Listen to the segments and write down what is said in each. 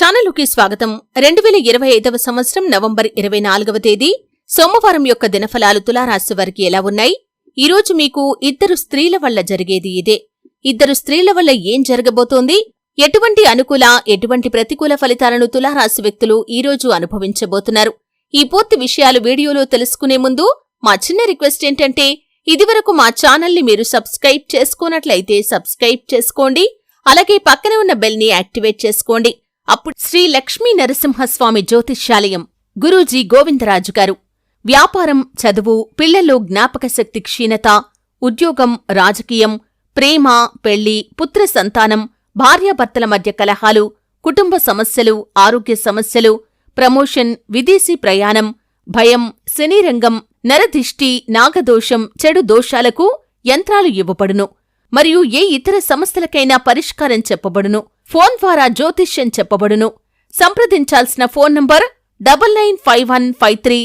ఛానలుకి స్వాగతం. రెండు వేల ఇరవై ఐదవ సంవత్సరం నవంబర్ ఇరవై నాలుగవ తేదీ. సోమవారం యొక్క దినఫలాలు తులారాశి వారికి ఎలా ఉన్నాయి? ఈరోజు మీకు ఇద్దరు స్త్రీల వల్ల జరిగేది ఇదే. ఇద్దరు స్త్రీల వల్ల ఏం జరగబోతోంది? ఎటువంటి అనుకూల ఎటువంటి ప్రతికూల ఫలితాలను తులారాశి వ్యక్తులు ఈరోజు అనుభవించబోతున్నారు? ఈ పూర్తి విషయాలు వీడియోలో తెలుసుకునే ముందు మా చిన్న రిక్వెస్ట్ ఏంటంటే ఇదివరకు మా ఛానల్ని మీరు సబ్స్క్రైబ్ చేసుకోనట్లయితే సబ్స్క్రైబ్ చేసుకోండి. అలాగే పక్కనే ఉన్న బెల్ని యాక్టివేట్ చేసుకోండి. అప్పుడు శ్రీ లక్ష్మీ నరసింహస్వామి జ్యోతిష్యాలయం గురూజీ గోవిందరాజు గారు. వ్యాపారం చదువు పిల్లల్లో జ్ఞాపక శక్తి క్షీణత ఉద్యోగం రాజకీయం ప్రేమ పెళ్ళి పుత్ర సంతానం భార్యాభర్తల మధ్య కలహాలు కుటుంబ సమస్యలు ఆరోగ్య సమస్యలు ప్రమోషన్ విదేశీ ప్రయాణం భయం శనిరంగం నరదిష్టి నాగదోషం చెడు దోషాలకు యంత్రాలు ఇవ్వబడును మరియు ఏ ఇతర సమస్యలకైనా పరిష్కారం చెప్పబడును. ఫోన్ ద్వారా జ్యోతిష్యం చెప్పబడును. సంప్రదించాల్సిన phone number double nine five one five three.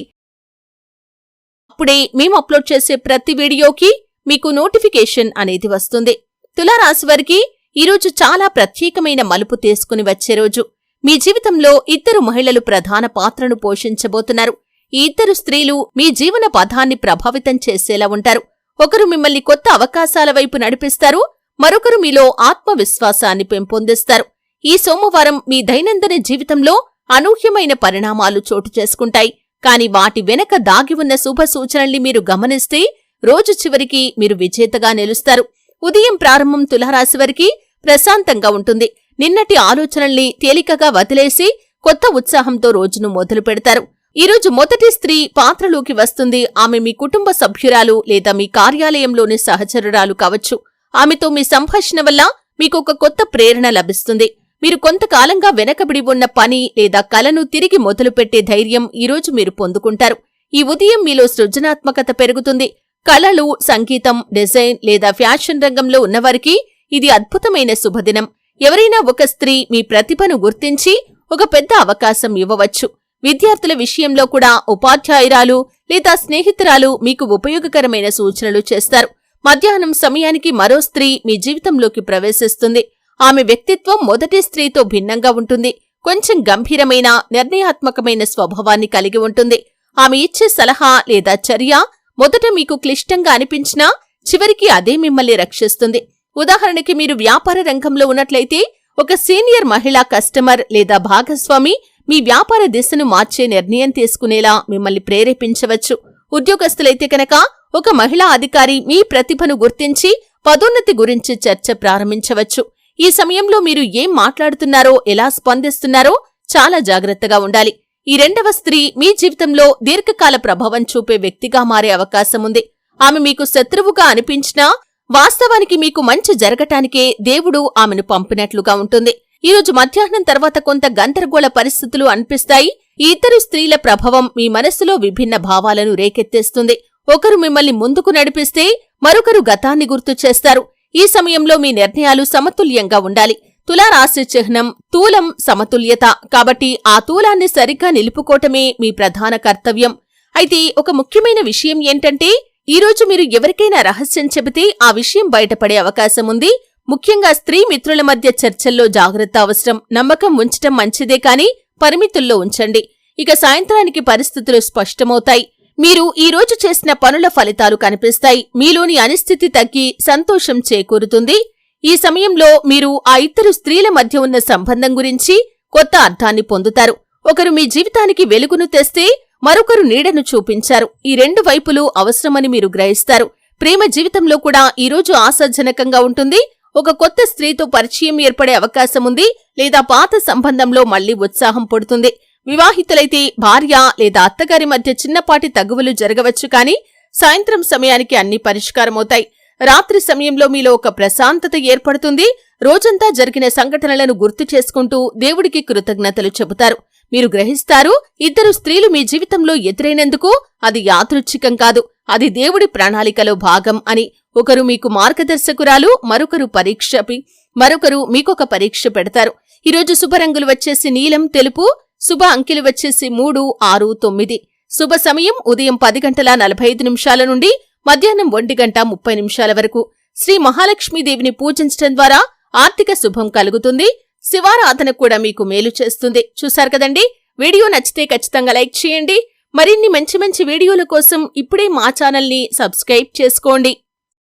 అప్పుడే మేము అప్లోడ్ చేసే ప్రతి వీడియోకి మీకు నోటిఫికేషన్ అనేది వస్తుంది. తులారాశి వారికి ఈరోజు చాలా ప్రత్యేకమైన మలుపు తీసుకుని వచ్చే రోజు. మీ జీవితంలో ఇద్దరు మహిళలు ప్రధాన పాత్రను పోషించబోతున్నారు. ఈ ఇద్దరు స్త్రీలు మీ జీవన పథాన్ని ప్రభావితం చేసేలా ఉంటారు. ఒకరు మిమ్మల్ని కొత్త అవకాశాల వైపు నడిపిస్తారు మరొకరు మీలో ఆత్మవిశ్వాసాన్ని పెంపొందిస్తారు. ఈ సోమవారం మీ దైనందిన జీవితంలో అనూహ్యమైన పరిణామాలు చోటు చేసుకుంటాయి. కాని వాటి వెనక దాగి ఉన్న శుభ సూచనల్ని మీరు గమనిస్తే రోజు చివరికి మీరు విజేతగా నిలుస్తారు. ఉదయం ప్రారంభం తులారాశి వారికి ప్రశాంతంగా ఉంటుంది. నిన్నటి ఆలోచనల్ని తేలికగా వదిలేసి కొత్త ఉత్సాహంతో రోజును మొదలు పెడతారు. ఈరోజు మొదటి స్త్రీ పాత్రలోకి వస్తుంది. ఆమె మీ కుటుంబ సభ్యురాలు లేదా మీ కార్యాలయంలోని సహచరురాలు కావచ్చు. ఆమెతో మీ సంభాషణ వల్ల మీకు ఒక కొత్త ప్రేరణ లభిస్తుంది. మీరు కొంతకాలంగా వెనకబడి ఉన్న పని లేదా కలను తిరిగి మొదలుపెట్టే ధైర్యం ఈరోజు మీరు పొందుకుంటారు. ఈ ఉదయం మీలో సృజనాత్మకత పెరుగుతుంది. కళలు సంగీతం డిజైన్ లేదా ఫ్యాషన్ రంగంలో ఉన్నవారికి ఇది అద్భుతమైన శుభదినం. ఎవరైనా ఒక స్త్రీ మీ ప్రతిభను గుర్తించి ఒక పెద్ద అవకాశం ఇవ్వవచ్చు. విద్యార్థుల విషయంలో కూడా ఉపాధ్యాయురాలు లేదా స్నేహితురాలు మీకు ఉపయోగకరమైన సూచనలు చేస్తారు. మధ్యాహ్నం సమయానికి మరో స్త్రీ మీ జీవితంలోకి ప్రవేశిస్తుంది. ఆమె వ్యక్తిత్వం మొదటి స్త్రీతో భిన్నంగా ఉంటుంది. కొంచెం గంభీరమైన నిర్ణయాత్మకమైన స్వభావాన్ని కలిగి ఉంటుంది. ఆమె ఇచ్చే సలహా లేదా చర్య మొదట మీకు క్లిష్టంగా అనిపించినా చివరికి అదే మిమ్మల్ని రక్షిస్తుంది. ఉదాహరణకి మీరు వ్యాపార రంగంలో ఉన్నట్లయితే ఒక సీనియర్ మహిళా కస్టమర్ లేదా భాగస్వామి మీ వ్యాపార దిశను మార్చే నిర్ణయం తీసుకునేలా మిమ్మల్ని ప్రేరేపించవచ్చు. ఉద్యోగస్తులైతే కనుక ఒక మహిళా అధికారి మీ ప్రతిభను గుర్తించి పదోన్నతి గురించి చర్చ ప్రారంభించవచ్చు. ఈ సమయంలో మీరు ఏం మాట్లాడుతున్నారో ఎలా స్పందిస్తున్నారో చాలా జాగ్రత్తగా ఉండాలి. ఈ రెండవ స్త్రీ మీ జీవితంలో దీర్ఘకాల ప్రభావం చూపే వ్యక్తిగా మారే అవకాశం ఉంది. ఆమె మీకు శత్రువుగా అనిపించినా వాస్తవానికి మీకు మంచి జరగటానికే దేవుడు ఆమెను పంపినట్లుగా ఉంటుంది. ఈరోజు మధ్యాహ్నం తర్వాత కొంత గందరగోళ పరిస్థితులు అనిపిస్తాయి. ఈ ఇద్దరు స్త్రీల ప్రభావం మీ మనస్సులో విభిన్న భావాలను రేకెత్తేస్తుంది. ఒకరు మిమ్మల్ని ముందుకు నడిపిస్తే మరొకరు గతాన్ని గుర్తు చేస్తారు. ఈ సమయంలో మీ నిర్ణయాలు సమతుల్యంగా ఉండాలి. తులారాశి చిహ్నం తూలం సమతుల్యత. కాబట్టి ఆ తూలాన్ని సరిగ్గా నిలుపుకోవటమే మీ ప్రధాన కర్తవ్యం. అయితే ఒక ముఖ్యమైన విషయం ఏంటంటే ఈరోజు మీరు ఎవరికైనా రహస్యం చెబితే ఆ విషయం బయటపడే అవకాశం ఉంది. ముఖ్యంగా స్త్రీ మిత్రుల మధ్య చర్చల్లో జాగ్రత్త అవసరం. నమ్మకం ఉంచటం మంచిదే కాని పరిమితుల్లో ఉంచండి. ఇక సాయంత్రానికి పరిస్థితులు స్పష్టమవుతాయి. మీరు ఈ రోజు చేసిన పనుల ఫలితాలు కనిపిస్తాయి. మీలోని అనిస్థితి తగ్గి సంతోషం చేకూరుతుంది. ఈ సమయంలో మీరు ఆ ఇద్దరు స్త్రీల మధ్య ఉన్న సంబంధం గురించి కొత్త అర్థాన్ని పొందుతారు. ఒకరు మీ జీవితానికి వెలుగును తెస్తే మరొకరు నీడను చూపించారు. ఈ రెండు వైపులు అవసరమని మీరు గ్రహిస్తారు. ప్రేమ జీవితంలో కూడా ఈరోజు ఆశాజనకంగా ఉంటుంది. ఒక కొత్త స్త్రీతో పరిచయం ఏర్పడే అవకాశం ఉంది. లేదా పాత సంబంధంలో మళ్ళీ ఉత్సాహం పుడుతుంది. వివాహితులైతే భార్య లేదా అత్తగారి మధ్య చిన్నపాటి తగువులు జరగవచ్చు కానీ సాయంత్రం సమయానికి అన్ని పరిష్కారమవుతాయి. రాత్రి సమయంలో మీలో ఒక ప్రశాంతత ఏర్పడుతుంది. రోజంతా జరిగిన సంఘటనలను గుర్తు చేసుకుంటూ దేవుడికి కృతజ్ఞతలు చెబుతారు. మీరు గ్రహిస్తారు ఇద్దరు స్త్రీలు మీ జీవితంలో ఎదురైనందుకు అది యాదృచ్ఛికం కాదు. అది దేవుడి ప్రణాళికలో భాగం అని ఒకరు మీకు మార్గదర్శకురాలు మరొకరు పరీక్షపి మరొకరు మీకొక పరీక్ష పెడతారు. ఈరోజు శుభరంగులు వచ్చేసి నీలం తెలుపు శుభ అంకెలు వచ్చేసి మూడు ఆరు తొమ్మిది. శుభ సమయం ఉదయం పది గంటల నలభై ఐదు నిమిషాల నుండి మధ్యాహ్నం ఒంటి గంట ముప్పై నిమిషాల వరకు. శ్రీ మహాలక్ష్మీదేవిని పూజించడం ద్వారా ఆర్థిక శుభం కలుగుతుంది. శివారాధన కూడా మీకు మేలు చేస్తుంది. చూశారు కదండి? వీడియో నచ్చితే ఖచ్చితంగా లైక్ చేయండి. మరిన్ని మంచి మంచి వీడియోల కోసం ఇప్పుడే మా ఛానల్ని సబ్స్క్రైబ్ చేసుకోండి.